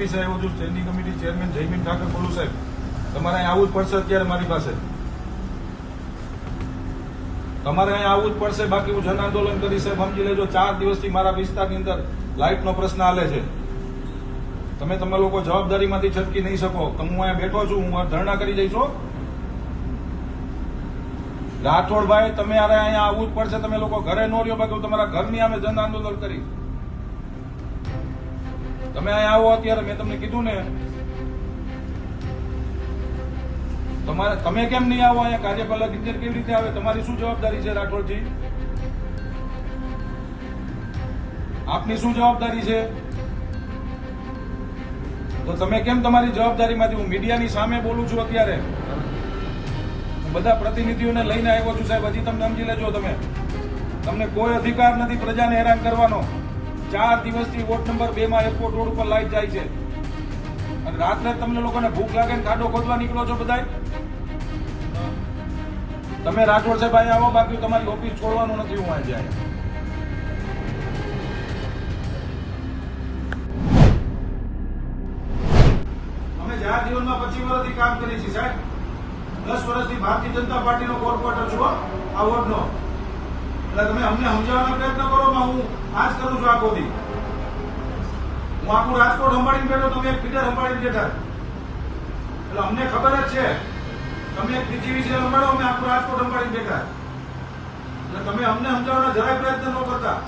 ઓફિસે સાહેબ છું standing committee chairman Jaymin Thakar બોલું સાહેબ. તમારે અહીં આવવું જ પડશે અત્યારે મારી પાસે. તમારે અહીં આવવું જ પડશે, બાકી હું જન આંદોલન કરી સાહેબ, સમજી લેજો, ચાર દિવસથી મારા વિસ્તારની અંદર લાઇટનો પ્રશ્ન હાલે છે. તમે તમે લોકો જવાબદારીમાંથી છટકી નહીં શકો. હું અહીંયા બેઠો છું, હું ધરણા કરી જઈશ. રાઠોડભાઈ, તમે અરે અહીંયા આવવું જ પડશે, તમે લોકો ઘરે નો રહ્યો, બાકી તમારા ઘરની અમે જન આંદોલન કરી તમે અહીંયા આવો અત્યારે, મેં તમને કીધું ને. તમારે, તમે કેમ નહીં આવો અહીંયા? કાર્યપાલક ઇજનેર કેવી રીતે આવે? તમારી શું જવાબદારી છે, રાઠોડજી? આપની શું જવાબદારી છે? તો તમે કેમ તમારી જવાબદારીમાંથી? હું મીડિયાની સામે બોલું છું અત્યારે. હું બધા પ્રતિનિધિઓને લઈને આવ્યો છું સાહેબ. હજી તમને સમજી લેજો તમે. તમને કોઈ અધિકાર નથી પ્રજાને હેરાન કરવાનો. ચાર દિવસથી વોર્ડ નંબર બે માં એરપોર્ટ રોડ ઉપર લાઈટ જાય છે. અને રાત્રે તમને લોકોને ભૂખ લાગે ને ખાડો ખોદવા નીકળો છો બધા તમે રાઠોડ સાહેબ અહીંયા આવો, બાકી તમારી ઓફિસ છોડવાનું નથી, હું આજે વર્ષથી કામ કરીએ છીએ, સાહેબ. દસ વર્ષથી ભારતીય જનતા પાર્ટીનો કોર્પોરેટર છું આ વોર્ડનો. એટલે તમે અમને સમજાવવાનો પ્રયત્ન કરો માં હું આ જ કરું છું આખો દી હું આખું રાજકોટ સંભાળીને બેઠો, તમે ફીડર સંભાળીને બેઠા. એટલે અમને ખબર જ છે, તમે એક બીજી વિશે સંભાળો, અમે આખું રાજકોટ સંભાળીને બેઠા. એટલે તમે અમને સમજાવવાનો જરાય પ્રયત્ન ન કરતા.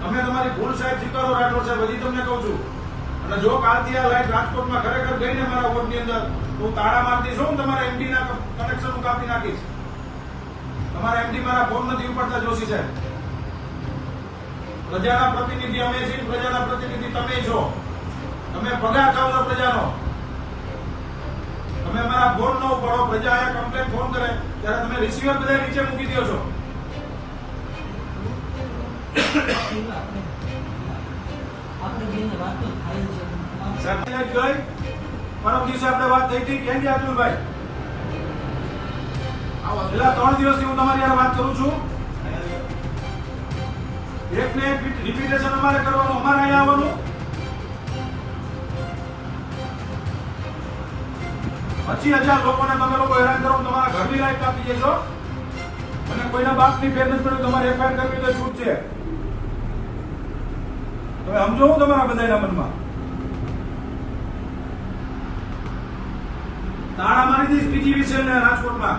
તમે તમારી ભૂલ સાહેબ સ્વીકારો, રાઠોડ સાહેબ, હજી તમને કહું છું. અને જો કાલથી આ લાઈટ રાજકોટમાં ખરેખર ગઈને મારા વોર્ડની અંદર હું તાળા મારતી છું તમારા એમડી ના કનેક્શન હું કાપી નાખીશ? તમારા એમડી મારા ફોન નથી ઉપાડતા જોશી સાહેબ. પ્રજાના પ્રતિનિધિ અમે છીએ પ્રજાના પ્રતિનિધિ તમે છો. તમે પગાર ખાવ છો પ્રજાનો. તમે અમારા ફોન ન ઉપાડો. પ્રજા આયા કમ્પ્લેન ફોન કરે ત્યારે તમે રિસીવર બધા નીચે મૂકી દો છો. સાહેબ ગઈ પરમ દિવસે આપણે વાત થઈ હતી. કેમ ગયા અતુલભાઈ છેલ્લા ત્રણ દિવસથી હું તમારી યાર વાત કરું છું. એક ને એક રિપીટેશન અમારે કરવાનું, અમારે અહીંયા આવવાનું. પચીસ હજાર લોકોને તમે લોકો હેરાન કરો તમારા ઘરની લાઈફ કાપી જશો અને કોઈના બાપની ફેર નથી તમારે એફઆઈઆર કરવી તો છૂટ છે. તમે સમજો હું તમારા બધાના મનમાં. તાળા મારી દઈશ બીજી વિશે રાજકોટમાં.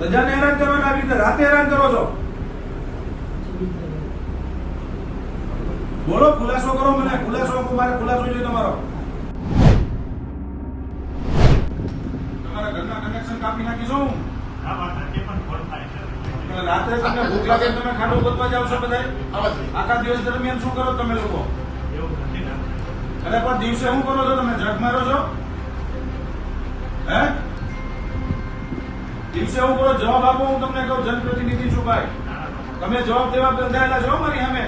પ્રજાને હેરાન કરવાના આવી રીતે રાતે હેરાન કરો છો? બોલો ખુલાસો કરો મને ખુલાસો આપો મારે ખુલાસો જોઈએ તમારો. તમારા ઘરના કનેક્શન કાપી નાખીશું હું રાત્રે તમને ભૂખ લાગે તમે ખાડું ગોતવા જાવ છો બધા આખા દિવસ દરમિયાન શું કરો તમે લોકો? અરે પણ દિવસે શું કરો છો તમે? જગ મારો છો? હે? દિવસે હું કરો જવાબ આપો, હું તમને કહું, જનપ્રતિનિધિ છું ભાઈ. તમે જવાબ દેવા બંધાયેલા છો મારી સામે?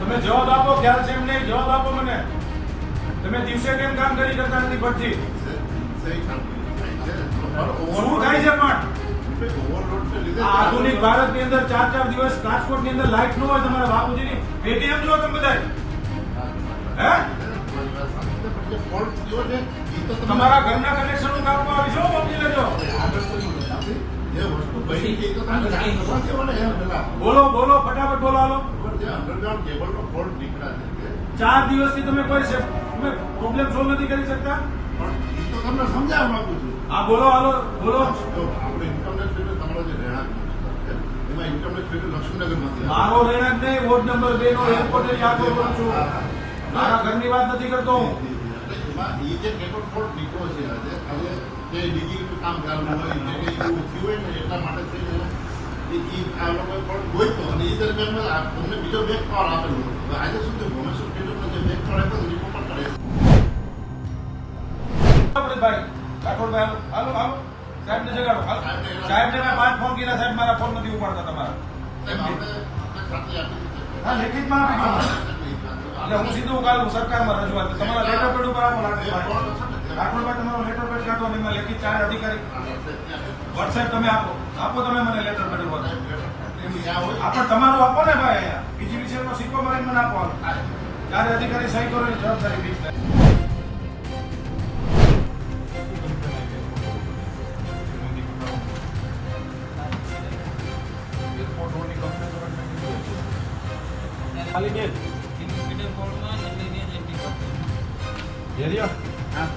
તમે જવાબ આપો, ખ્યાલ છે એમ નહીં, જવાબ આપો મને. તમે દિવસે કેમ કામ કરી કરતા નથી ભટજી શું થાય છે પણ? આધુનિક આધુનિક ભારતની અંદર ચાર ચાર દિવસ, રાજકોટની અંદર લાઈટ ન હોય તમારા બાપુજી ની પેટીએમ જો તમે બધા તમારા ઘરના કનેક્શન કાપવા આવી છો સમજી લેજો. બોલો બોલો ફટાફટ બોલો હાલો. ચાર દિવસથી તમે કોઈ પ્રોબ્લેમ સોલ્વ નથી કરી શકતા? તમને સમજાવવા માંગુ છું. હા બોલો હાલો બોલો. આપણે ઇન્ટરનેટ તમારો જે રહેણાંક મારો રહેણાંક નહીં વોર્ડ નંબર બે નો એરપોર્ટ યાદ કરું છું. મારા ઘરની વાત નથી કરતો હું. એ જે છે આજે, જે digging નું કામ ચાલુ હોય, જે કંઈ એવું થયું ને એટલા માટે થઈને એ- એ આ લોકોએ fault ગોત્યો અને એ દરમિયાનમાં તમને બીજો આપેલો આજે શું થયું? જે આપ્યો, એ કરે ભાઈ રાઠોડભાઈ હાલો હાલો સાહેબ ને જગાડો. હાલો. સાહેબ મેં પાંચ ફોન કર્યા સાહેબ મારા ફોન નથી ઉપાડતા તમારા. હા લેખિતમાં આપી એટલે હું સીધું કાલ સરકારમાં રજૂઆત તમારા લેટર પેડ ઉપર આપો રાઠોડભાઈ તમારો લેટર પેડ કાઢો અને એમાં લેખિત ચાર અધિકારી. વોટ્સએપ તમે આપો. આપો તમે મને લેટર પેડ ઉપર. આપણે તમારું આપો ને ભાઈ અહીંયા. બીજી વિષયનો સિક્કો મારી મને આપો ચાર અધિકારી સહી કરો એની જવાબદારી બીજ ખાલી બે Jadi ya. Ah,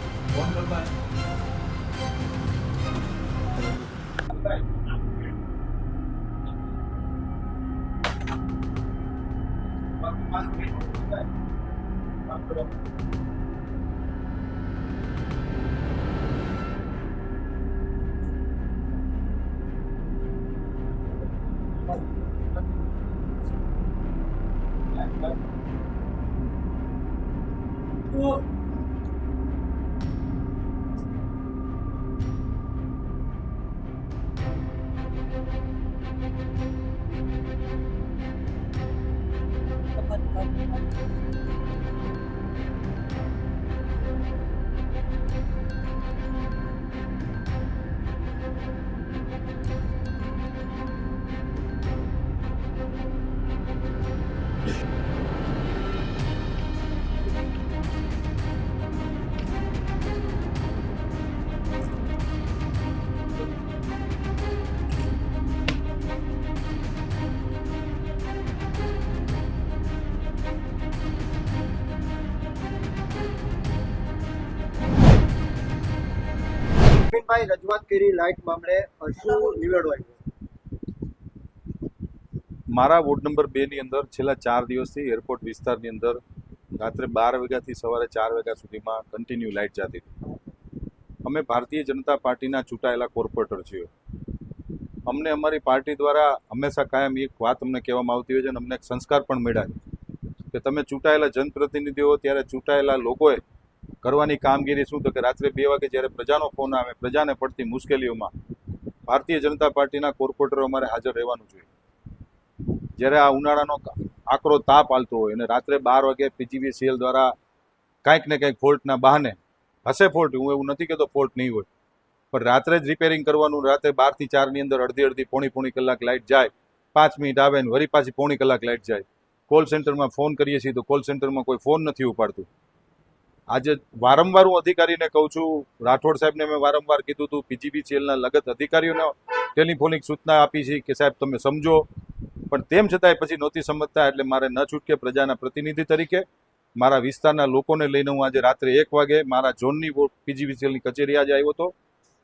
અરવિંદભાઈ રજૂઆત કરી, લાઇટ મામલે શું નિવેડો મારા વોર્ડ નંબર બે ની અંદર છેલ્લા ચાર દિવસથી એરપોર્ટ વિસ્તારની અંદર રાત્રે બાર વાગ્યાથી સવારે ચાર વાગ્યા સુધીમાં કન્ટિન્યુ લાઇટ જતી હતી. અમે ભારતીય જનતા પાર્ટીના ચૂંટાયેલા કોર્પોરેટર છીએ. અમને અમારી પાર્ટી દ્વારા હંમેશા કાયમ એક વાત અમને કહેવામાં આવતી હોય છે અને અમને એક સંસ્કાર પણ મળ્યા કે તમે ચૂંટાયેલા જનપ્રતિનિધિઓ ત્યારે ચૂંટાયેલા લોકોએ કરવાની કામગીરી શું? તો કે રાત્રે બે વાગે જ્યારે પ્રજાનો ફોન આવે, પ્રજાને પડતી મુશ્કેલીઓમાં ભારતીય જનતા પાર્ટીના કોર્પોરેટરો અમારે હાજર રહેવાનું જોઈએ. જ્યારે આ ઉનાળાનો આકરો તાપ આલતો હોય અને રાત્રે બાર વાગે પીજીવીસીએલ દ્વારા કાંઈક ને કંઈક ફોલ્ટના બહાને હશે ફોલ્ટ, હું એવું નથી કહેતો ફોલ્ટ નહીં હોય. પણ રાત્રે જ રિપેરિંગ કરવાનું, રાત્રે બારથી ચારની અંદર અડધી અડધી પોણી પોણી કલાક લાઇટ જાય, પાંચ મિનિટ આવે ને વળી પાછી પોણી કલાક લાઇટ જાય. કોલ સેન્ટરમાં ફોન કરીએ છીએ તો કોલ સેન્ટરમાં કોઈ ફોન નથી ઉપાડતું. આજે વારંવાર હું અધિકારીને કહું છું, રાઠોડ સાહેબને મેં વારંવાર કીધું હતું પીજીબીસીએલના લગત અધિકારીઓને ટેલિફોનિક સૂચના આપી છે કે સાહેબ તમે સમજો. પણ તેમ છતાંય પછી નહોતી સમજતા એટલે મારે ન છૂટકે પ્રજાના પ્રતિનિધિ તરીકે મારા વિસ્તારના લોકોને લઈને હું આજે રાત્રે એક વાગે મારા ઝોનની પીજીવીસીએલની કચેરી આજે આવ્યો હતો.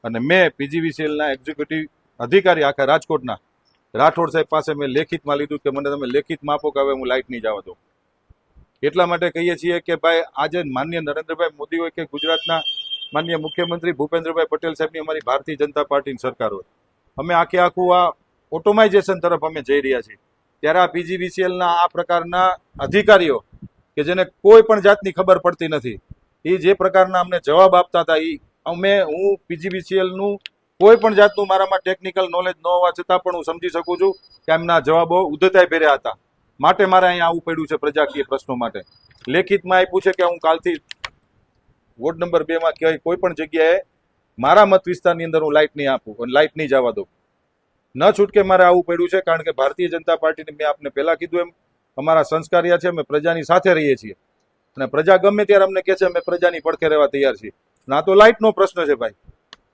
અને મેં પીજીવીસીએલના એક્ઝિક્યુટિવ અધિકારી આખા રાજકોટના રાઠોડ સાહેબ પાસે મેં લેખિતમાં લીધું કે મને તમે લેખિતમાં આપો કે હવે હું લાઇટ નહીં જવા દઉં. એટલા માટે કહીએ છીએ કે ભાઈ, આજે માન્ય નરેન્દ્રભાઈ મોદી હોય કે ગુજરાતના માન્ય મુખ્યમંત્રી ભૂપેન્દ્રભાઈ પટેલ સાહેબની અમારી ભારતીય જનતા પાર્ટીની સરકાર હોય. અમે આખે આખું આ ઓટોમાઇઝેશન તરફ અમે જઈ રહ્યા છીએ. ત્યારે આ પીજીવીસીએલના આ પ્રકારના અધિકારીઓ કે જેને કોઈ પણ જાતની ખબર પડતી નથી, એ જે પ્રકારના અમને જવાબ આપતા હતા એ અમે, હું પીજીબીસીએલનું કોઈ પણ જાતનું મારામાં ટેકનિકલ નોલેજ ન હોવા છતાં પણ હું સમજી શકું છું કે એમના જવાબો ઉદ્ધતાઈ ભર્યા હતા. માટે મારે અહીંયા આવવું પડ્યું છે પ્રજાકીય પ્રશ્નો માટે. લેખિતમાં આપ્યું છે કે હું કાલથી વોર્ડ નંબર બે માં ક્યાંય કોઈ પણ જગ્યાએ મારા મત વિસ્તારની અંદર હું લાઇટ નહીં આપું લાઇટ નહીં જવા દઉં. ન છૂટકે મારે આવવું પડ્યું છે કારણ કે ભારતીય જનતા પાર્ટીને મેં આપને પહેલાં કીધું એમ, અમારા સંસ્કારિયા છે, અમે પ્રજાની સાથે રહીએ છીએ. અને પ્રજા ગમે ત્યારે અમને કહે છે, અમે પ્રજાની પડખે રહેવા તૈયાર છીએ. ના તો લાઇટનો પ્રશ્ન છે ભાઈ.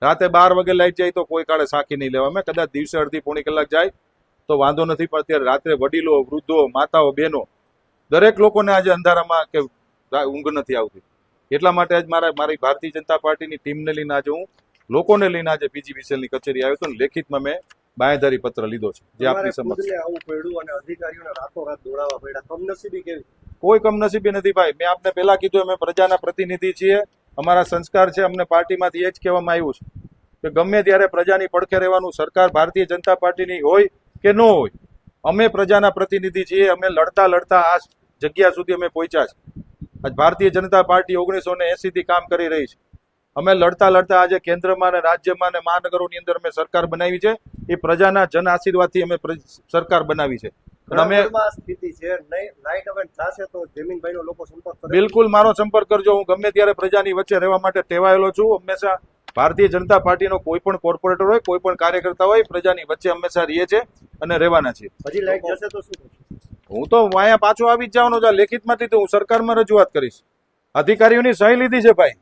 રાતે બાર વાગે લાઇટ જાય તો કોઈ કાળે સાંખી નહીં લેવા. મેં કદાચ દિવસે અડધી પોણી કલાક જાય તો વાંધો નથી પણ અત્યારે રાત્રે વડીલો વૃદ્ધો માતાઓ બહેનો દરેક લોકોને આજે અંધારામાં કે ઊંઘ નથી આવતી. એટલા માટે આજ મારા મારી ભારતીય જનતા પાર્ટીની ટીમને લઈને આજે હું લોકોને લઈને આજે પીજીવીસીએલની કચેરી આવ્યો હતો લેખિતમાં મેં બાંયધારી પત્ર લીધો છે જે આપની સમક્ષ કોઈ કમનસીબી નથી ભાઈ. મેં આપને પહેલા કીધું અમે પ્રજાના પ્રતિનિધિ છીએ. અમારા સંસ્કાર છે અમને પાર્ટીમાંથી એ જ કહેવામાં આવ્યું છે કે ગમે ત્યારે પ્રજાની પડખે રહેવાનું સરકાર ભારતીય જનતા પાર્ટીની હોય કે ન હોય. અમે પ્રજાના પ્રતિનિધિ છીએ અમે લડતા લડતા આ જગ્યા સુધી અમે પહોંચ્યા છે. આજ ભારતીય જનતા પાર્ટી ઓગણીસો ને એસીથી કામ કરી રહી છે. અમે લડતા લડતા આજે કેન્દ્રમાં અને રાજ્યમાં અને મહાનગરોની અંદર અમે સરકાર બનાવી છે. એ પ્રજાના જન આશીર્વાદથી અમે સરકાર બનાવી છે. અમે સ્થિતિ તો જમીનભાઈનો લોકો સંપર્ક બિલકુલ મારો સંપર્ક કરજો. હું ગમે ત્યારે પ્રજાની વચ્ચે રહેવા માટે ટેવાયેલો છું. હંમેશા ભારતીય જનતા પાર્ટીનો કોઈ પણ કોર્પોરેટર હોય કોઈ પણ કાર્યકર્તા હોય પ્રજાની વચ્ચે હંમેશા રહીએ છે અને રહેવાના છે. હું તો અહીંયા પાછો આવી જ જવાનો છું. લેખિતમાંથી તો હું સરકારમાં રજૂઆત કરીશ. અધિકારીઓની સહી લીધી છે ભાઈ.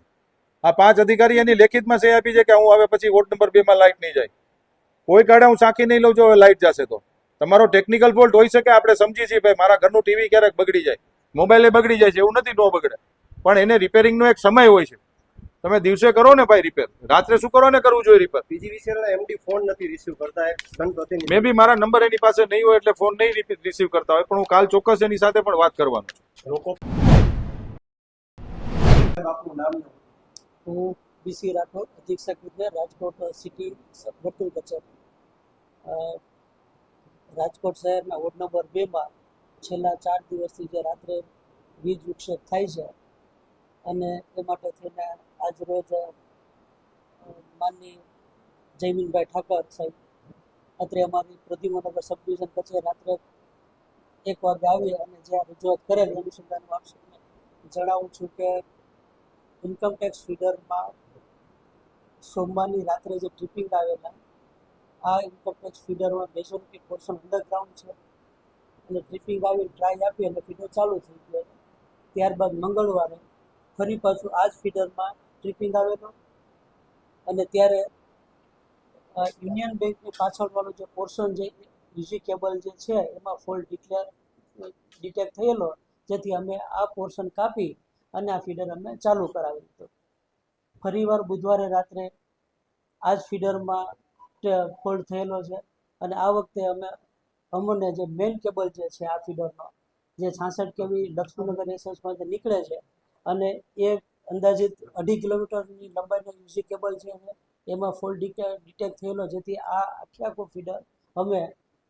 આ પાંચ અધિકારી એની લેખિતમાં સહી આપી છે કે હું હવે પછી વોર્ડ નંબર બે માં લાઇટ નહીં જાય. કોઈ કાળે હું સાંખી નહીં લઉં છું હવે લાઇટ જશે તો. તમારો ટેકનિકલ ફોલ્ટ હોઈ શકે આપણે સમજી છીએ ભાઈ મારા ઘરનું ટીવી ક્યારેક બગડી જાય. મોબાઈલે બગડી જાય છે એવું નથી નો બગડે. પણ એને રિપેરિંગનો એક સમય હોય છે. તમે દિવસે કરો ને ભાઈ રિપેર રાત્રે શું કરો ને કરવું જોઈએ રિપેર પીજીવીસીએલ ના એમડી ફોન નથી રિસીવ કરતા જનપ્રતિનિધિ મે બી મારા નંબર એની પાસે નહીં હોય એટલે ફોન નહીં રિસીવ કરતા હોય પણ હું કાલ ચોક્કસ એની સાથે પણ વાત કરવાનો છું. લોકો આપનું નામ હું બીસી રાઠોડ અધિક્ષક વિજ્ઞાન રાજકોટ સિટી વર્તુળ કચેરી. અ, રાજકોટ શહેરના વોર્ડ નંબર બેમાં છેલ્લા ચાર દિવસથી જે રાત્રે વીજ વિક્ષેપ થાય છે અને એ માટે થઈને આજ રોજ માનની જયમીનભાઈ ઠાકર સાહેબ અત્રે અમારી પ્રદ્યુમનગર સબ ડિવિઝન કચેરી રાત્રે એક વાગે આવી અને જે આ રજૂઆત કરેલી અનુસંધાનમાં આપશે જણાવું છું કે ઇન્કમ ટેક્સ ફીડરમાં સોમવારની રાત્રે જે ટ્રિપિંગ આવેલા, આ ઇન્કમ ટેક્સ ફીડરમાં મેજોરિટી પોર્શન અંડરગ્રાઉન્ડ છે અને ટ્રીપિંગ આવી ટ્રાય આપી અને ફીડર ચાલુ થઈ ગયો ત્યારબાદ મંગળવારે ફરી પાછું આ જ ફીડરમાં ટ્રિપિંગ આવેલો અને ત્યારે યુનિયન બેંકની પાછળવાળો જે પોર્શન જે બીજી કેબલ જે છે, એમાં ફોલ્ટ ડિક્લેર ડિટેક્ટ થયેલો, જેથી અમે આ પોર્શન કાપી અને આ ફીડર અમે ચાલુ કરાવી દીધું. ફરીવાર બુધવારે રાત્રે આ જ ફીડરમાં ફોલ્ટ થયેલો છે અને આ વખતે અમે અમને જે મેઇન કેબલ જે છે આ ફીડરનો જે છાસઠ કેવી લક્ષ્મીનગર જે નીકળે છે અને એ અંદાજિત અઢી કિલોમીટરની લંબાઈનો મ્યુઝિક કેબલ છે અને એમાં ફોલ ડિટેક્ટ થયેલો, જેથી આ આખે આખું ફીડર અમે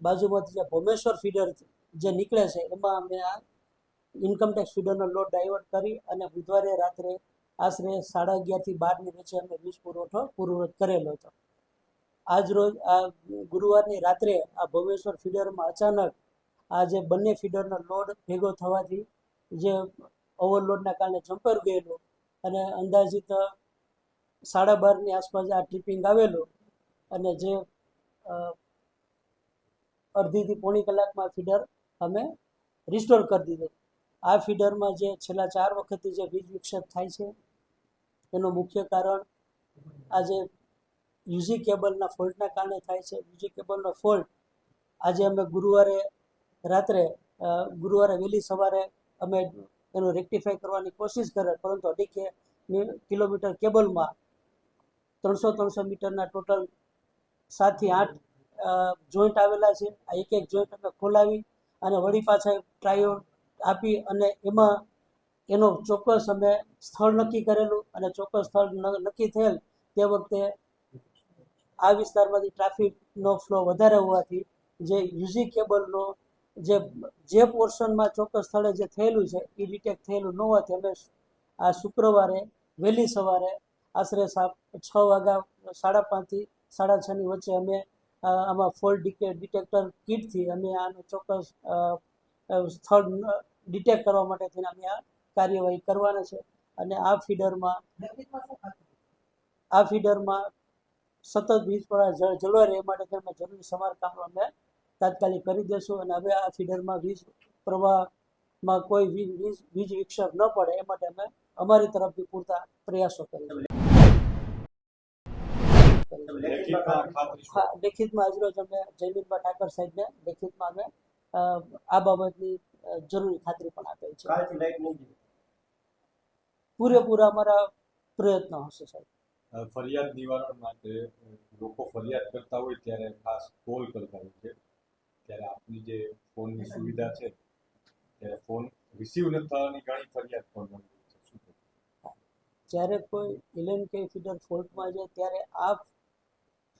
બાજુમાંથી જે ભોમેશ્વર ફીડર જે નીકળે છે, એમાં અમે આ ઇન્કમ ટેક્સ ફીડરનો લોડ ડાયવર્ટ કરી અને બુધવારે રાત્રે આશરે સાડા અગિયારથી બારની વચ્ચે અમે વીજ પુરવઠો પૂર્વવત કરેલો હતો. આજ રોજ, આ ગુરુવારની રાત્રે આ ભવેશ્વર ફીડરમાં અચાનક આ જે બંને ફીડરનો લોડ ભેગો થવાથી જે ઓવરલોડના કારણે જમ્પર ગયેલું અને અંદાજિત સાડા બારની આસપાસ આ ટ્રિપિંગ આવેલું અને જે અડધીથી પોણી કલાકમાં ફીડર અમે રિસ્ટોર કરી દીધું. આ ફીડરમાં જે છેલ્લા ચાર વખતથી જે વીજ વિક્ષેપ થાય છે, એનું મુખ્ય કારણ આજે યુઝી કેબલના ફોલ્ટના કારણે થાય છે. યુઝી કેબલનો ફોલ્ટ આજે અમે ગુરુવારે રાત્રે ગુરુવારે વહેલી સવારે અમે એનું રેક્ટિફાઈ કરવાની કોશિશ કરે, પરંતુ અઢી કિલોમીટર કેબલમાં ત્રણસો ત્રણસો મીટરના ટોટલ સાતથી આઠ જોઈન્ટ આવેલા છે. આ એક એક જોઈન્ટ અમે ખોલાવી અને વળી પાછા ટ્રાયો આપી અને એમાં એનો ચોક્કસ અમે સ્થળ નક્કી કરેલું અને ચોક્કસ સ્થળ નક્કી થયેલ તે વખતે આ વિસ્તારમાંથી ટ્રાફિકનો ફ્લો વધારે હોવાથી જે યુઝી કેબલનો જે જે પોર્શનમાં ચોક્કસ સ્થળે જે થયેલું છે એ ડિટેક્ટ થયેલું ન હોવાથી અમે આ શુક્રવારે વહેલી સવારે આશરે છ વાગ્યા, સાડા પાંચથી સાડા છની વચ્ચે અમે આમાં ફોલ્ટ ડિટેક્ટર કીટથી અમે આનું ચોક્કસ સ્થળ ડિટેક્ટ કરવા માટે થઈને અમે આ કાર્યવાહી કરવાના છે. અને આ ફીડરમાં આ ફીડરમાં સતત વીજ પ્રવાહ જળ- જળવાઈ રહે માટે અમે જરૂરી સમારકામ અમે તાત્કાલિક કરી દેશું અને હવે આ ફીડરમાં વીજ પ્રવાહમાં કોઈ વીજ વીજ વિક્ષેપ ન પડે એ માટે અમે અમારી તરફથી પૂરતા પ્રયાસો કરીશું લેખિતમાં આજરોજ અમે જયમીનભાઈ ઠાકર સાહેબને લેખિતમાં અમે આ બાબતની જરૂરી ખાતરી પણ આપેલ છે. પૂરેપૂરા અમારા પ્રયત્નો હશે સાહેબ. ફરિયાદ નિવારણ માટે લોકો ફરિયાદ કરતા હોય ત્યારે ખાસ કોલ કરતા હોય છે. ત્યારે આપની જે ફોનની સુવિધા છે ત્યારે ફોન રિસીવ ન થવાની ઘણી ફરિયાદ પણ? જ્યારે કોઈ ઇલેવન કે ફીડર ફોલ્ટમાં જાય ત્યારે આ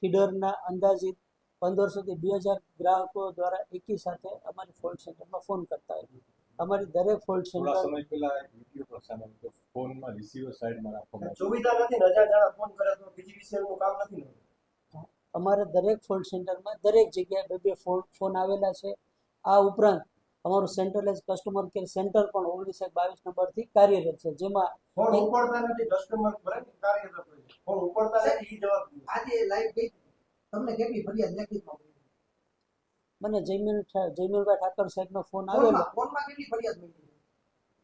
ફીડરના અંદાજિત પંદરસોથી બે હજાર ગ્રાહકો દ્વારા એકી સાથે અમારી ફોલ્ટ સેન્ટરમાં ફોન કરતા હોય અમારી દરેક ફોલ્ટ સેન્ટર સમય પહેલા વિડિયો આવ્યો કે ફોનમાં રિસીવર સાઈડમાં રાખવામાં. સુવિધા નથી હજાર જણા ફોન કરે તો બીજી નું કામ નથી અમારા દરેક ફોન સેન્ટરમાં દરેક જગ્યાએ બે બે ફોન ફોન આવેલા છે. આ ઉપરાંત અમારું સેન્ટ્રલાઇઝ કસ્ટમર કેર સેન્ટર પણ ઓગણીસ બાવીસ નંબરથી કાર્યરત છે. જેમાં ફોન ઉપાડતા નથી કસ્ટમર કાર્યરત ફોન ઉપડતા નથી જવાબ આજે લાઈવ ગઈ તમને કેટલી ફરિયાદ મને જયમીન જયમીનભાઈ ઠાકર સાહેબનો ફોન આવેલો. ફોનમાં ફોનમાં કેટલી ફરિયાદ મળી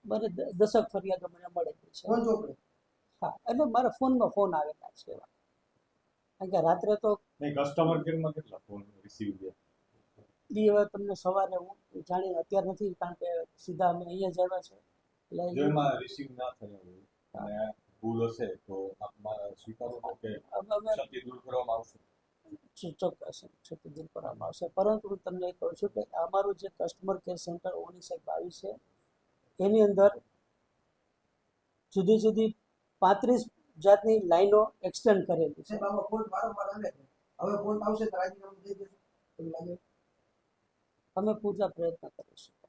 મને દ- દસક ફરિયાદો મને મળેલી છે. હા એટલે મારા ફોનમાં ફોન આવેલા છે એવા. કારણ કે રાત્રે તો કસ્ટમર કેરમાં કેટલા ફોન રિસીવ થયા? એ હવે તમને સવારે હું જાણી અત્યારે નથી કારણ કે સીધા અમે અહીંયા જ આવ્યા છે. એટલે જો એમાં રિસીવ ના થયા હોય ભૂલ હશે તો આપમાં સ્વીકારો કે ક્ષતિ દૂર કરવામાં આવશે? ચોક્કસ ક્ષતિ દૂર કરવામાં આવશે. પરંતુ હું તમને કહું છું કે અમારું જે કસ્ટમર કેર સેન્ટર ઓગણીસો બાવીસ છે એની અંદર જુદી જુદી પાંત્રીસ જાતની લાઈનો એક્સટેન્ડ કરેલી છે. હવે આવશે તો રાજીનામું દઈ દેશો. અમે પૂરતા પ્રયત્ન કરીશું.